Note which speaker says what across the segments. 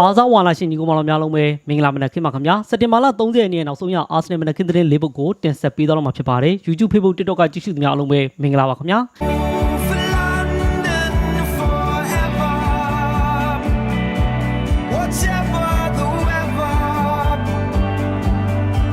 Speaker 1: အားစားဝါလာရှင်ညီကိုမောင်တော်များလုံးပဲမင်္ဂလာမနက်ခင်းပါခင်ဗျာစက်တင်ဘာလ30ရက်နေ့နောက်ဆုံးရအာဆင်နယ်မနက်ခင်းသတင်း၄ပုဒ်ကိုတင်ဆက်ပေးတော့မှာဖြစ်ပါတယ် YouTube Facebook TikTok ကကြည့်ရှုသူများအားလုံးပဲမင်္ဂလာပါခင်ဗျာ
Speaker 2: For London forever. Whatever the weather,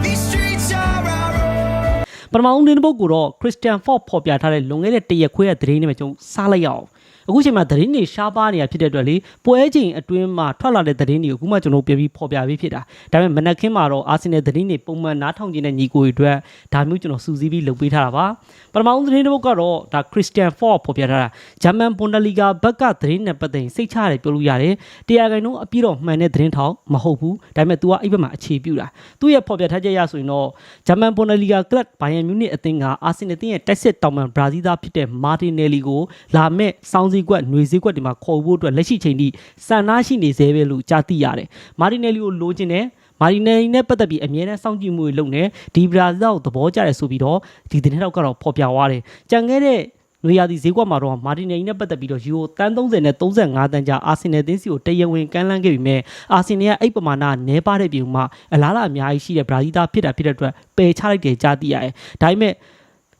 Speaker 2: these streets are our own.
Speaker 1: ပထမဦးသတင်းပုဒ်ကိုတော့ Christian Ford ဖော်ပြထားတဲ့လွန်ခဲ့တဲ့တရက်ခွဲရဲ့သတင်းတွေမှာကျွန်တော်စားလိုက်ရအောင် အခုချိန်မှာသတင်းတွေရှားပါနေတာဖြစ်တဲ့အတွက်လေပွဲချိန်အတွင်းမှာထွက်လာတဲ့သတင်းတွေကိုအခုမှကျွန်တော်ပြန်ပြီးဖော်ပြပေးဖြစ်တာဒါပေမဲ့မနက်ခင်းမှာတော့အာဆင်နယ်သတင်းတွေပုံမှန်နားထောင်ကြတဲ့ညီကိုတွေအတွက်ဒါမျိုးကျွန်တော်စူးစီးပြီးလုပ်ပေးထားတာပါပထမဦးသတင်းတစ်ပုဒ်ကတော့ဒါ Christian Ford ဖော်ပြထားတာဂျာမန်ဘွန်ဒလီဂါဘက်ကသတင်းနဲ့ပတ်သက်ရင်စိတ်ချရတယ်ပြောလို့ရတယ်တရားခိုင်နှုန်းအပြည့်တော့မှန်တဲ့သတင်းထောင်မဟုတ်ဘူးဒါပေမဲ့ तू ကအဲ့ဘက်မှာအခြေပြုတာသူ့ရဲ့ဖော်ပြထားချက်ရဆိုရင်တော့ဂျာမန်ဘွန်ဒလီဂါကလပ်ဘိုင်ယန်မြူနစ်အသင်းကအာဆင်နယ်အသင်းရဲ့တိုက်စစ်တောင်ပန်ဘရာဇီးသားဖြစ်တဲ့မာတင်နယ်လီကိုလာမဲ့စောင်းစည်းကွက်ຫນွေစည်းကွက်တွေမှာခေါ်ဖို့အတွက်လက်ရှိချိန်ထိစံနာရှိနေသေးပဲလို့ကြားသိရတယ်မာတင်နယ်လီကိုလိုချင်တယ်မာရီနယ်နဲ့ပတ်သက်ပြီးအမြဲတမ်းစောင့်ကြည့်မှုတွေလုပ်နေဒီဘရာဇီးကိုသဘောကျတယ်ဆိုပြီးတော့ဒီသတင်းထောက်ကတော့ဖော်ပြသွားတယ်ကြံခဲ့တဲ့နွေရာသီဈေးကွက်မှာတော့မာတင်နယ်နဲ့ပတ်သက်ပြီးတော့ယူရိုတန်း30နဲ့35တန်းကြားအာဆင်နယ်တင်းစီကိုတရဝင်ကမ်းလှမ်းခဲ့ပြီးမြဲအာဆင်နယ်ကအဲ့ပမာဏနဲပါတဲ့ပြည်မှာအလားအလာအများကြီးရှိတဲ့ဘရာဇီးသားဖြစ်တာဖြစ်တဲ့အတွက်ပယ်ချလိုက်တယ်ကြားသိရတယ်ဒါပေမဲ့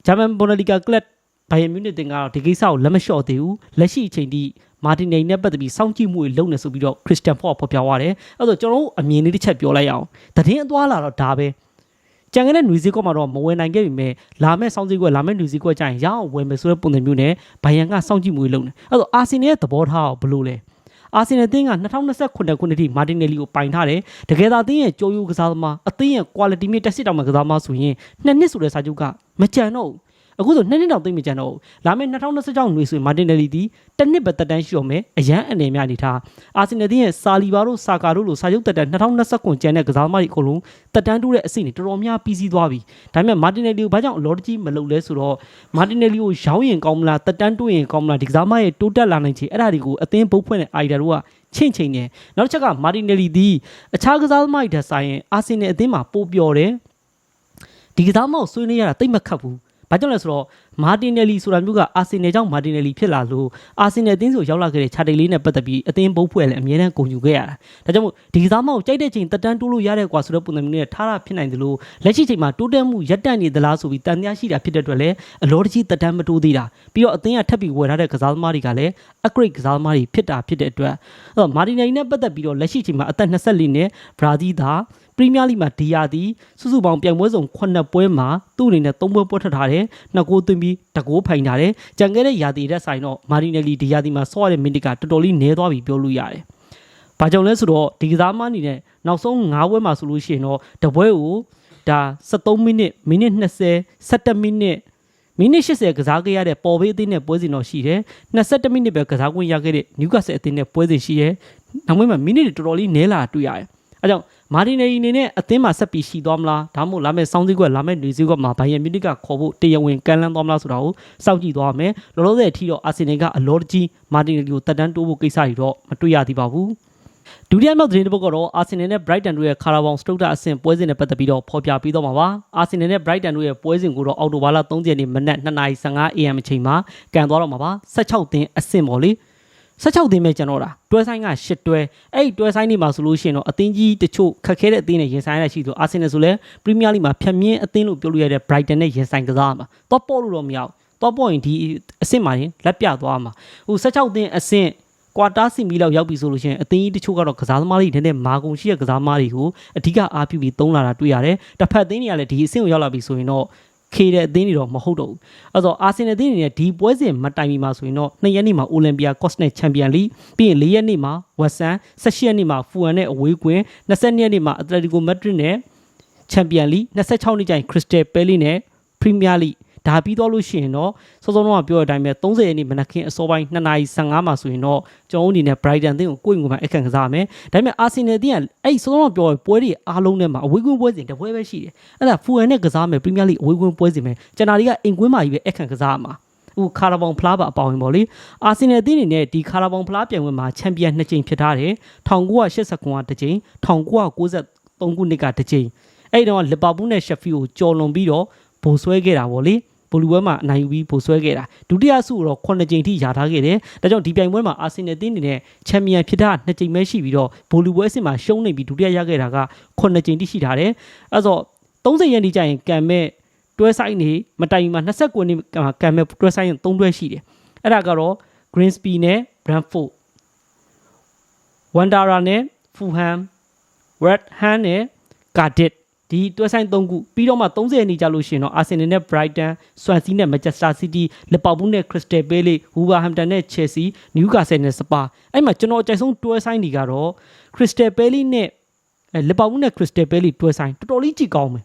Speaker 1: ဂျာမန်ဘွန်ဒလီဂါကလပ် ဘိုင်ယန်မြူနစ်တင်ကတော့ဒီကိစ္စကိုလက်မလျှော့သေးဘူးလက်ရှိအချိန်ထိမာတင်နေနဲ့ပတ်သက်ပြီးစောင့်ကြည့်မှုတွေလုပ်နေဆိုပြီးတော့ခရစ်စတန်ဖော့ဖော်ပြသွားတယ်အဲ့တော့ကျွန်တော်တို့အမြင်လေးတစ်ချက်ပြောလိုက်ရအောင်သတင်းအသွားလာတော့ဒါပဲကြံခဲ့တဲ့နွေစည်းကွက်မှာတော့မဝယ်နိုင်ခဲ့ပြီမဲ့လာမဲ့စောင့်ကြည့်ကွက်လာမဲ့နွေစည်းကွက်ကျရင်ရအောင်ဝယ်မယ်ဆိုတဲ့ပုံစံမျိုးနဲ့ဘိုင်ယန်ကစောင့်ကြည့်မှုတွေလုပ်နေအဲ့တော့အာဆင်နယ်ရဲ့သဘောထားကဘယ်လိုလဲအာဆင်နယ်အသင်းက2029ခုနှစ်ထိမာတင်နယ်လီကိုပိုင်ထားတယ်တကယ်သာအသင်းရဲ့ကြောယိုးကစားသမားအသင်းရဲ့ quality မြင့်တက်စစ်တောင်မှကစားသမားဆိုရင်နှစ်နှစ်ဆိုတဲ့စာချုပ်ကမကြံတော့ဘူး အခုဆိုနှစ်နှစ်တောင်သိမ့်မကြံတော့ဘူးလာမယ့်2026ຫນွေဆိုရင်မာတင်နယ်လီဒီတစ်နှစ်ပဲတက်တန်းရှိတော့မယ်အရန်အနေများနေထားအာဆင်နယ်အသင်းရဲ့စာလီဘာတို့စာကာတို့လိုစာချုပ်တက်တန်း2029ကျန်တဲ့ကစားသမားတွေအကုန်လုံးတက်တန်းတိုးတဲ့အဆင့်တွေတော်တော်များပြီးစီးသွားပြီဒါပေမဲ့မာတင်နယ်လီကိုဘာကြောင့်အလော်တကြီးမလုပ်လဲဆိုတော့မာတင်နယ်လီကိုရောင်းရင်ကောင်းမလားတက်တန်းတိုးရင်ကောင်းမလားဒီကစားသမားရဲ့တိုးတက်လာနိုင်ချေအဲ့ဒါတွေကိုအသင်းပုတ်ဖွင့်တဲ့အိုင်ဒါတို့ကချင့်ချိန်တယ်နောက်တစ်ချက်ကမာတင်နယ်လီဒီအခြားကစားသမားတွေထက်ဆိုင်ရင်အာဆင်နယ်အသင်းမှာပိုပျော်တယ်ဒီကစားသမားကိုဆွေးနွေးရတာတိတ်မခတ်ဘူး ဘာကြောင့်လဲဆိုတော့မာတင်နယ်လီဆိုတာမျိုးကအာဆင်နယ်ကြောင့်မာတင်နယ်လီဖြစ်လာလို့အာဆင်နယ်အသင်းဆိုရောက်လာခဲ့တဲ့ခြာတိတ်လေးနဲ့ပတ်သက်ပြီးအသင်းဘုတ်ဖွဲ့လည်းအမြဲတမ်းဂုဏ်ယူခဲ့ရတာဒါကြောင့်မို့ဒီကစားမကိုကြိုက်တဲ့ချိန်တက်တန်းတိုးလို့ရတဲ့ကွာဆိုတဲ့ပုံစံမျိုးနဲ့ထားတာဖြစ်နိုင်တယ်လို့လက်ရှိချိန်မှာတိုးတက်မှုရပ်တန့်နေသလားဆိုပြီးတန်တရားရှိတာဖြစ်တဲ့အတွက်လည်းအလောတကြီးတက်တန်းမတိုးသေးတာပြီးတော့အသင်းကထပ်ပြီးဝယ်ထားတဲ့ကစားသမားတွေကလည်း upgrade ကစားသမားတွေဖြစ်တာဖြစ်တဲ့အတွက်အဲ့တော့မာတင်နယ်လီနဲ့ပတ်သက်ပြီးတော့လက်ရှိချိန်မှာအသက်24နှစ်ဘရာဇီးသား ပရီးမီးယားလိမှာဒီယာသည်စုစုပေါင်းပြိုင်ပွဲစုံ9ပွဲမှာသူ့အနေနဲ့3ပွဲပွဲထွက်ထားတယ်။နှစ်ဂိုးသွင်းပြီးတကိုးဖိုင်ထားတယ်။ကြံခဲ့တဲ့ယာတီရက်ဆိုင်တော့မာရီနယ်လီဒီယာတီမှာဆော့ရတဲ့မိနစ်ကတော်တော်လေးနည်းသွားပြီပြောလို့ရတယ်။ဘာကြောင့်လဲဆိုတော့ဒီကစားမအနေနဲ့နောက်ဆုံး9ပွဲမှာဆိုလို့ရှိရင်တော့တပွဲကိုဒါ73မိနစ်မိနစ်20 17မိနစ်မိနစ်80ကစားခဲ့ရတဲ့ပေါ်ဘေးအသင်းနဲ့ပွဲစဉ်တော့ရှိတယ်22မိနစ်ပဲကစားခွင့်ရခဲ့တဲ့နျူကာဆယ်အသင်းနဲ့ပွဲစဉ်ရှိတယ်နောက်ပိုင်းမှာမိနစ်တွေတော်တော်လေးနည်းလာတွေ့ရတယ်အဲကြောင့် မာတင်နယ်အနေနဲ့အသင်းမှာဆက်ပြီးရှိသွားမလားဒါမှမဟုတ်လာမယ့်စောင်းစည်းကွက်လာမယ့်နေစည်းကွက်မှာဘိုင်ယန်မြူနစ်ကခေါ်ဖို့တရားဝင်ကမ်းလှမ်းသွားမလားဆိုတာကိုစောင့်ကြည့်သွားမယ်လောလောဆယ်အထိတော့အာဆင်နယ်ကအလောတကြီးမာတင်နယ်ကိုတက်တန်းတိုးဖို့ကိစ္စတွေတော့မတွေ့ရသေးပါဘူးဒုတိယမြောက်သတင်းတစ်ပုဒ်ကတော့အာဆင်နယ်နဲ့ Brighton တို့ရဲ့ကာရာဘောင်စတုတ်တာအဆင့်ပွဲစဉ်နဲ့ပတ်သက်ပြီးတော့ဖော်ပြပြီးတော့မှာပါအာဆင်နယ်နဲ့ Brighton တို့ရဲ့ပွဲစဉ်ကိုတော့အောက်တိုဘာလ3ရက်နေ့မနက်2:15 AM အချိန်မှာကန်သွားတော့မှာပါ16သင်းအဆင့်ပေါ့လေ 16သင်းပဲကျွန်တော်တာတွဲဆိုင်က10တွဲအဲ့ဒီတွဲဆိုင်နေမှာဆိုလို့ရှိရင်တော့အသင်းကြီးတချို့ခက်ခဲတဲ့အသင်းနဲ့ရင်ဆိုင်ရရှိဆိုအာဆင်နယ်ဆိုလဲပရီးမီးယားလိမှာဖြတ်မြင်းအသင်းလို့ပြောလို့ရတဲ့ Brighton နဲ့ရင်ဆိုင်ကစားရမှာတော့ပေါ့လို့တော့မရဘူးတော့ပေါ့ရင်ဒီအဆင့်မှာရင်လက်ပြသွားမှာဟို16သင်းအဆင့်ကွာတာစီမီလောက်ရောက်ပြီဆိုလို့ရှိရင်အသင်းကြီးတချို့ကတော့ကစားသမားတွေနဲ့မာကုန်ရှိတဲ့ကစားသမားတွေကိုအဓိကအားပြုပြီးသုံးလာတာတွေ့ရတယ်။တစ်ဖက်အသင်းတွေကလည်းဒီအဆင့်ကိုရောက်လာပြီဆိုရင်တော့ ခေတဲ့အသင်းတွေတော့မဟုတ်တော့ဘူး။အဲဆိုအာဆင်နယ်အသင်းတွေနဲ့ဒီပွဲစဉ်မတိုင်မီမှာဆိုရင်တော့2ရက်နေ့မှာအိုလံပီယာကော့စ်နဲ့ချန်ပီယံလိပြီးရင်4ရက်နေ့မှာဝက်ဆန်18ရက်နေ့မှာဖူအန်နဲ့အဝေးကွင်း22ရက်နေ့မှာအက်တလက်တီကိုမက်ဒရစ်နဲ့ချန်ပီယံလိ26နှစ်ကျရင်ခရစ်စတယ်ပဲလီနဲ့ပရီးမီးယားလိ ဒါပြီးတော့လို့ရှိရင်တော့စောစောတော့ပြောတဲ့အတိုင်းပဲ30ရက်နေ့မနက်ခင်းအစောပိုင်း2:15မှာဆိုရင်တော့ကျွန်တော်အနေနဲ့ Brighton အသင်းကိုကိုယ့်ငွေမှာအခန့်ကစားရမယ်။ဒါပေမဲ့ Arsenal အသင်းကအဲ့စောစောတော့ပြောတဲ့ပွဲတွေအားလုံးထဲမှာအဝေးကွင်းပွဲစဉ်တစ်ပွဲပဲရှိတယ်။အဲ့ဒါ Fulham နဲ့ကစားမယ် Premier League အဝေးကွင်းပွဲစဉ်ပဲ။ကျွန်တော်တွေကအိမ်ကွင်းမှာကြီးပဲအခန့်ကစားရမှာ။ဟိုခါရာဘောင်ဖလားပါအပေါင်းဝင်ပေါ့လေအာဆင်နယ်အသင်းအနေနဲ့ဒီခါရာဘောင်ဖလားပြိုင်ပွဲမှာချန်ပီယံနှစ်ကြိမ်ဖြစ်ထားတယ်1989ကတစ်ကြိမ်1993ခုနှစ်ကတစ်ကြိမ်အဲ့ဒီတော့လီဗာပူးနဲ့ရှက်ဖီးကိုကြော်လွန်ပြီးတော့ဘိုဆွဲခဲ့တာပေါ့လေ ဘိုလီပွဲမှာအနိုင်ယူပြီးပိုဆွဲခဲ့တာဒုတိယဆုကိုတော့9ကြိမ်ထိယာထားခဲ့တယ်ဒါကြောင့်ဒီပြိုင်ပွဲမှာအာဆင်နယ်အသင်းအနေနဲ့ချန်ပီယံဖြစ်တာ2ကြိမ်ပဲရှိပြီးတော့ဘိုလီပွဲအဆင့်မှာရှုံးနေပြီးဒုတိယရခဲ့တာက9ကြိမ်ထိရှိထားတယ်အဲဆို30ရက်နေ့ကျရင်ကံမဲ့တွဲဆိုင်နေမတိုင်မှာ29နှစ်ကံမဲ့တွဲဆိုင်3တွဲရှိတယ်အဲ့ဒါကတော့ Greensby နဲ့ Brentford Wanderera နဲ့ Fulham Red Hand နဲ့ Cardiff ဒီတွဲဆိုင်၃ခုပြီးတော့မှ30ရက်နေ့ကြာလို့ရှိရင်တော့ Arsenal နဲ့ Brighton, Swansea နဲ့ Manchester City, Liverpool နဲ့ Crystal Palace, Wolverhampton နဲ့ Chelsea, Newcastle နဲ့ Spurs အဲ့မှာကျွန်တော်အကြိုက်ဆုံးတွဲဆိုင်တွေကတော့ Crystal Palace နဲ့အဲ Liverpool နဲ့ Crystal Palace တွဲဆိုင်တော်တော်လေးကြည့်ကောင်းမယ်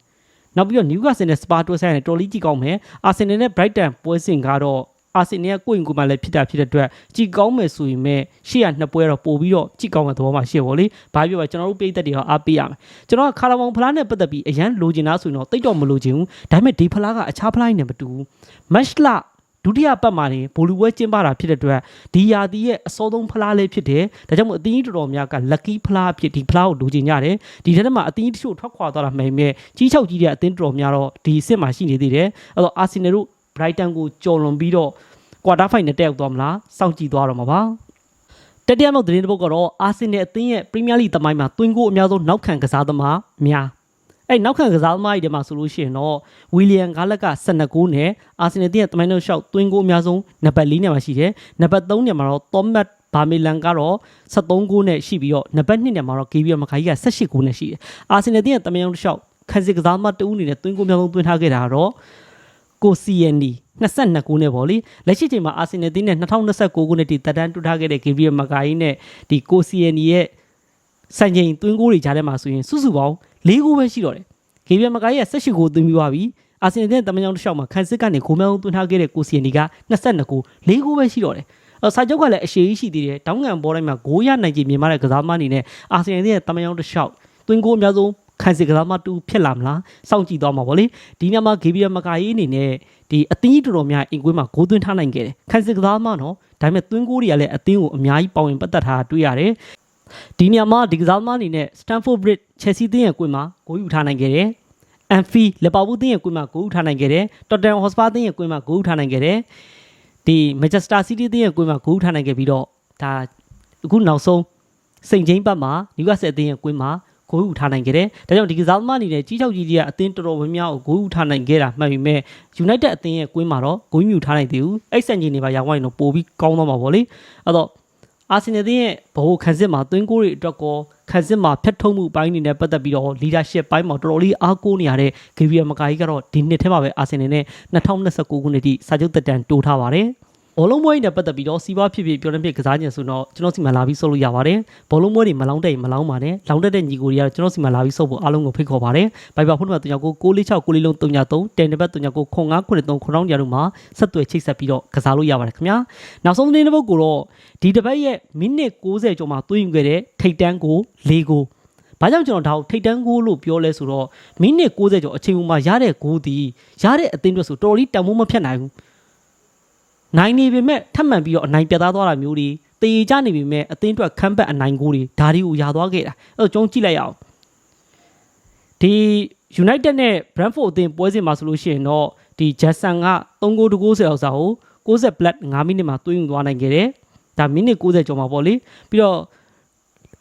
Speaker 1: နောက်ပြီးတော့ Newcastle နဲ့ Spurs တွဲဆိုင်နဲ့တော်တော်လေးကြည့်ကောင်းမယ် Arsenal နဲ့ Brighton ပွဲစဉ်ကတော့ အာဆင်နယ်ကကိုယ့်ရင်ကိုယ်မှလည်းဖြစ်တာဖြစ်တဲ့အတွက်ကြည်ကောင်းမယ်ဆိုရင်မဲ့ရှေ့ရနှစ်ပွဲတော့ပို့ပြီးတော့ကြည်ကောင်းတဲ့သဘောမှရှိရပါလေ။ဘာပြောပါကျွန်တော်တို့ပြည်သက်တွေတော့အားပေးရမယ်။ကျွန်တော်ကခါလာမောင်ဖလားနဲ့ပတ်သက်ပြီးအရန်လိုချင်တာဆိုရင်တော့တိတ်တော့မလိုချင်ဘူး။ဒါပေမဲ့ဒီဖလားကအခြားဖလားနဲ့မတူဘူး။ match လဒုတိယပတ်မှာနေဘိုလီပွဲကျင်းပတာဖြစ်တဲ့အတွက်ဒီယာတီရဲ့အစောဆုံးဖလားလေးဖြစ်တယ်။ဒါကြောင့်မို့အသင်းကြီးတော်တော်များက lucky ဖလားအဖြစ်ဒီဖလားကိုလိုချင်ကြတယ်။ဒီထက်မှာအသင်းကြီးတချို့ထွက်ခွာသွားတာမှန်ပေမဲ့ကြီးချောက်ကြီးတဲ့အသင်းတော်တော်များတော့ဒီအစ်စ်မှာရှိနေသေးတယ်။အဲ့တော့အာဆင်နယ်တို့ Brighton ကိုကြော်လွန်ပြီးတော့ကွာတာဖိုင်နယ်တက်ရောက်သွားမလားစောင့်ကြည့်သွားတော့မှာပါတတိယမြောက်သတင်းတစ်ပုဒ်ကတော့အာဆင်နယ်အသင်းရဲ့ပရီးမီးယားလိသမိုင်းမှာသွင်းကိုအများဆုံးနောက်ခံကစားသမားများအဲ့နောက်ခံကစားသမားတွေထဲမှာဆိုလို့ရှိရင်တော့ဝီလီယံဂါလက်က12ဂိုးနဲ့အာဆင်နယ်အသင်းရဲ့သမိုင်းနောက်လျှောက်သွင်းကိုအများဆုံးနံပါတ်4နေရာမှာရှိတယ်နံပါတ်3နေရာမှာတော့သောမတ်ဘာမီလန်ကတော့73ဂိုးနဲ့ရှိပြီးတော့နံပါတ်2နေရာမှာတော့ဂေဗီယာမခါကြီးက18ဂိုးနဲ့ရှိတယ်အာဆင်နယ်အသင်းရဲ့သမိုင်းနောက်လျှောက်ခန်းစစ်ကစားသမားတဦးအနေနဲ့သွင်းကိုအများဆုံးသွင်းထားခဲ့တာကတော့ ကိုစီယန်ဒီ22ခုနဲ့ပေါ့လေလက်ရှိချိန်မှာအာဆင်နယ်တင်းနဲ့2029ခုနှစ်ထိတက်တန်းတူထားခဲ့တဲ့ဂေဗီယယ်မကာယီနဲ့ဒီကိုစီယန်ဒီရဲ့စံချိန်သွင်းကိုတွေကြားထဲမှာဆိုရင်စုစုပေါင်း၄ခုပဲရှိတော့တယ်ဂေဗီယယ်မကာယီက18ခုသွင်းပြီးသွားပြီအာဆင်နယ်တင်းတမန်ကြောင်တစ်လျှောက်မှာခန်းစစ်ကနေဂိုးမဲအောင်သွင်းထားခဲ့တဲ့ကိုစီယန်ဒီက22ခု၄ခုပဲရှိတော့တယ်အစာချုပ်ကလည်းအရှိကြီးရှိသေးတယ်တောင်းငံပေါ်တိုင်းမှာဂိုးရနိုင်ကြမြင်မတဲ့ကစားသမားအနေနဲ့အာဆင်နယ်ရဲ့တမန်ကြောင်တစ်လျှောက်သွင်းကိုအများဆုံး ခန်းစစ်ကစားမတူဖြစ်လာမလားစောင့်ကြည့်သွားမှာပေါ့လေဒီညမှာဂေဗီယယ်မကာယီအနေနဲ့ဒီအသင်းကြီးတော်တော်များအင်ကွေးမှာဂိုးသွင်းထားနိုင်ခဲ့တယ်ခန်းစစ်ကစားမနော်ဒါပေမဲ့သွင်းကိုးတွေကလည်းအသင်းကိုအများကြီးပါဝင်ပတ်သက်ထားတာတွေ့ရတယ်ဒီညမှာဒီကစားသမားအနေနဲ့ Stamford Bridge Chelsea တင်းရဲ့ကွင်းမှာဂိုးယူထားနိုင်ခဲ့တယ်အန်ဖီလီဗာပူးတင်းရဲ့ကွင်းမှာဂိုးယူထားနိုင်ခဲ့တယ်တော်တန်ဟော့စပါတင်းရဲ့ကွင်းမှာဂိုးယူထားနိုင်ခဲ့တယ်ဒီမန်ချက်စတာစီးတီးတင်းရဲ့ကွင်းမှာဂိုးယူထားနိုင်ခဲ့ပြီးတော့ဒါအခုနောက်ဆုံးစိန်ချင်းဘတ်မှာနယူကာဆယ်တင်းရဲ့ကွင်းမှာ ဂိုးယူထားနိုင်ခဲ့တယ်။ဒါကြောင့်ဒီကစားသမားအနေနဲ့ကြီးချောက်ကြီးကြီးကအသင်းတော်တော်များများကိုဂိုးယူထားနိုင်ခဲ့တာမှန်ပေမဲ့ United အသင်းရဲ့ကွင်းမှာတော့ဂိုးယူထားနိုင်သေးဘူး။အဲ့ဆန်ကြီးနေပါရောင်းဝိုင်းတော့ပိုပြီးကောင်းတော့မှာပေါ့လေ။အဲ့တော့အာဆင်နယ်ရဲ့ဘိုးခန်းစစ်မှာသွင်းကိုတွေအတွက်ကောခန်းစစ်မှာဖျက်ထုံးမှုပိုင်းနေနဲ့ပတ်သက်ပြီးတော့ leadership ပိုင်းမှာတော်တော်လေးအားကိုးနေရတဲ့ဂေဗီယာမကာကြီးကတော့ဒီနှစ်ထဲမှာပဲအာဆင်နယ်နဲ့2029ခုနှစ်ထိစာချုပ်သက်တမ်းတိုးထားပါတယ်။ ဘောလုံးပွဲနဲ့ပတ်သက်ပြီးတော့စီးပွားဖြစ်ဖြစ်ပြောနေဖြစ်ကစားခြင်းဆိုတော့ကျွန်တော်စီမှာလာပြီးဆုပ်လို့ရပါတယ်ဘောလုံးပွဲတွေမလောင်းတဲ့မလောင်းပါနဲ့လောင်းတတ်တဲ့ညီကိုတွေကတော့ကျွန်တော်စီမှာလာပြီးဆုပ်ဖို့အားလုံးကိုဖိတ်ခေါ်ပါတယ်ဘိုင်ဘာဖုန်းနံပါတ်39 646 6လေးလုံး393တယ်နံပါတ်39 0993 9000ညတို့မှာဆက်သွယ်ချိတ်ဆက်ပြီးတော့ကစားလို့ရပါတယ်ခင်ဗျာနောက်ဆုံးသတင်းတစ်ပုဒ်ကိုတော့ဒီတစ်ပတ်ရဲ့မိနစ်60ကျော်မှာသွင်းယူခဲ့တဲ့ထိတ်တန်းကို၄ကိုဘာကြောင့်ကျွန်တော်ဒါကိုထိတ်တန်းကိုလို့ပြောလဲဆိုတော့မိနစ်60ကျော်အချိန်မှာရတဲ့ဂိုးဒီရတဲ့အသင်းတွေဆိုတော်တော်လေးတန်ဖိုးမဖြတ်နိုင်ဘူး နိုင်နေပေမဲ့ထပ်မံပြီးတော့အနိုင်ပြတ်သားသွားတာမျိုးတွေတေကြနေပေမဲ့အသင်းအတွက်ခမ်းပတ်အနိုင်ကိုတွေဒါတွေကိုယာသွားခဲ့တာအဲ့တော့ကျွန်တော်ကြည့်လိုက်ရအောင်ဒီ United နဲ့ Brentford အသင်းပွဲစဉ်မှာဆိုလို့ရှိရင်တော့ဒီ Jackson က3ဂိုး2ဂိုးဆယ်အောင်စာကို60 plus 5မိနစ်မှာသွင်းယူသွားနိုင်ခဲ့တယ်ဒါမိနစ်60ကျော်မှာပေါ့လေပြီးတော့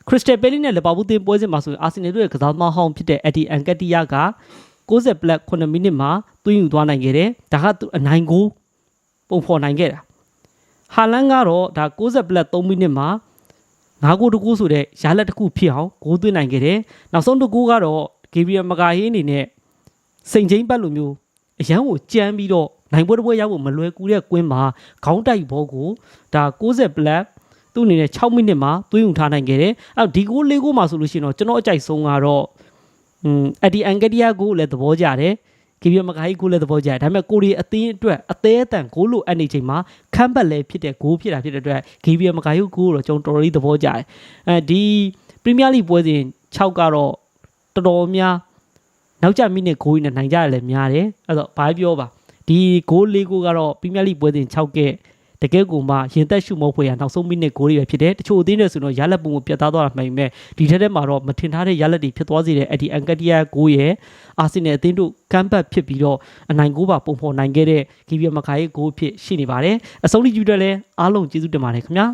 Speaker 1: Crystal Palace နဲ့ Liverpool တင်ပွဲစဉ်မှာဆိုရင် Arsenal တို့ရဲ့ကစားသမားဟောင်းဖြစ်တဲ့ Eddie Nketiah က60 plus 9မိနစ်မှာသွင်းယူသွားနိုင်ခဲ့တယ်ဒါကသူအနိုင်ကို ပုံဖော်နိုင်ခဲ့တာဟာလန်ကတော့ဒါ60 plus 3မိနစ်မှာ9ဂိုးတကူဆိုတဲ့ရလက်တစ်ခုဖြစ်အောင်ဂိုးသွင်းနိုင်ခဲ့တယ်နောက်ဆုံးတစ်ကူကတော့ဂေဗီယယ်မကာဟေးအနေနဲ့စိန်ချင်းပတ်လိုမျိုးအရန်ကိုကြမ်းပြီးတော့နိုင်ပွဲတစ်ပွဲရောက်ဖို့မလွယ်ကူတဲ့ကွင်းမှာခေါင်းတိုက်ဘောကိုဒါ60 plus သူ့အနေနဲ့6မိနစ်မှာသွင်းယူထားနိုင်ခဲ့တယ်အဲ့တော့ဒီဂိုး၄ဂိုးမှာဆိုလို့ရှိရင်တော့ကျွန်တော်အကြိုက်ဆုံးကတော့อืมအဒီအန်ကတီယာဂိုးလည်းသဘောကျတယ် ဂီဗီယမကာဟီဂိုးလည်းသဘောကျတယ်ဒါပေမဲ့ကိုရီအသင်းအတွက်အသေးအတန်ဂိုးလိုအပ်နေချိန်မှာခမ်းပတ်လည်းဖြစ်တဲ့ဂိုးဖြစ်တာဖြစ်တဲ့အတွက်ဂီဗီယမကာဟီဂိုးတော့ကျွန်တော်တော်တော်လေးသဘောကျတယ်အဲဒီပရီးမီးယားလိပွဲစဉ်6ကတော့တော်တော်များနောက်ကျမိနစ်ဂိုးကြီးနဲ့နိုင်ကြရလဲများတယ်အဲ့တော့ဘာပြောပါဒီဂိုး၄ဂိုးကတော့ပရီးမီးယားလိပွဲစဉ်6က တကယ်ကိုမှရင်သက်ရှုမောဖွယ်ရနောက်ဆုံးမိနစ်ဂိုးတွေပဲဖြစ်တယ်တချို့အသင်းတွေဆိုတော့ရလက်ပုံကိုပြတ်သားသွားတာမှန်ပေမဲ့ဒီထက်ထဲမှာတော့မထင်ထားတဲ့ရလက်တွေဖြစ်သွားစေတဲ့အဲ့ဒီအန်ကတီယာဂိုးရဲ့အာဆင်နယ်အသင်းတို့ကမ်ဘတ်ဖြစ်ပြီးတော့အနိုင်ဂိုးပါပုံဖော်နိုင်ခဲ့တဲ့ဂီဗီယမကာရဲ့ဂိုးဖြစ်ရှိနေပါတယ်အဆုံးထိယူတယ်လဲအားလုံးကျေးဇူးတင်ပါတယ်ခင်ဗျာ